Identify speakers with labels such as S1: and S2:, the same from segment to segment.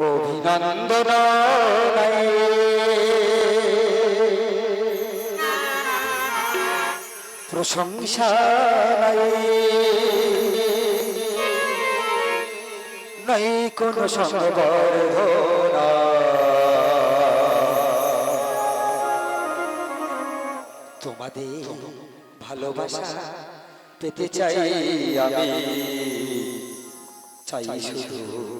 S1: অভিনন্দন প্রশংসা নাই কোন তোমাদের ভালোবাসা পেতে চাই আমি। চাই শুধু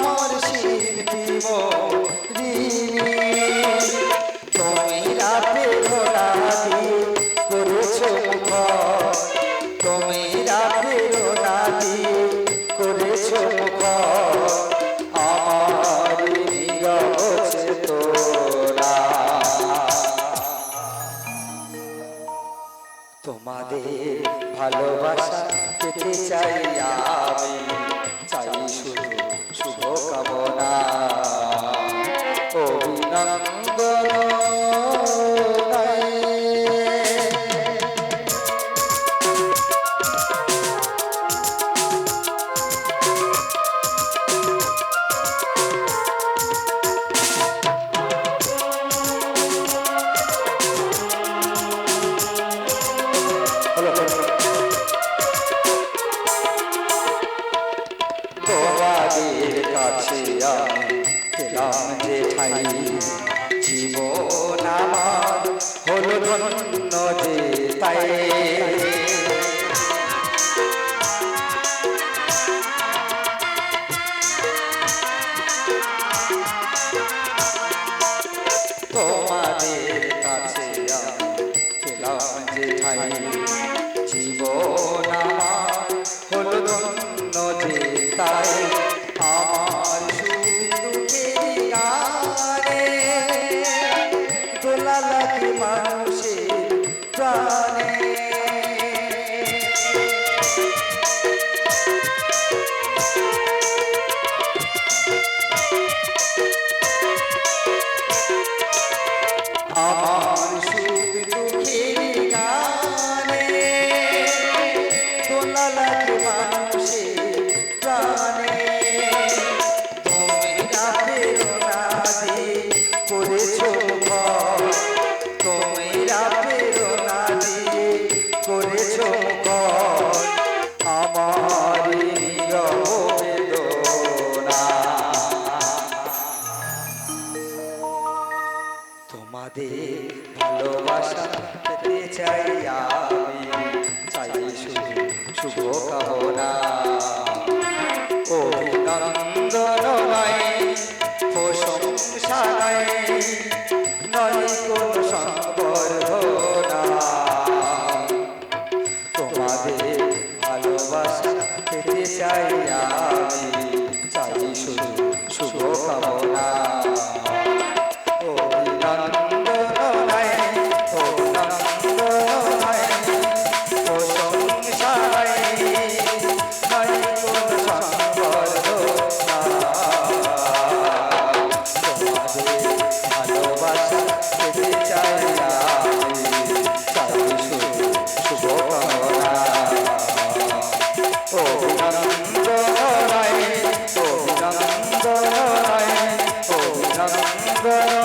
S1: আমার তুমি রাতে ঘোরাদি করেছ মুখ তুমি রাতে ঘোরাদি করেছ মুখ আমার তোরা। তোমাদের ভালোবাসা পেতে চাই আমি। শুভ কামনা। অভিনন্দন তোমাদের কাছে আমি পেলাম যে ঠাই জীবন আমার। হলো ধন্য যে তাই তোমাদের কাছে আমি পেলাম যে জীবন আমার ধন্য যে তাই Oh. তোমাদের ভালোবাসা পেতে চাই আমি। চাই শুভ কামনা অভিনন্দন অভিনন্দন নয় অভিনন্দন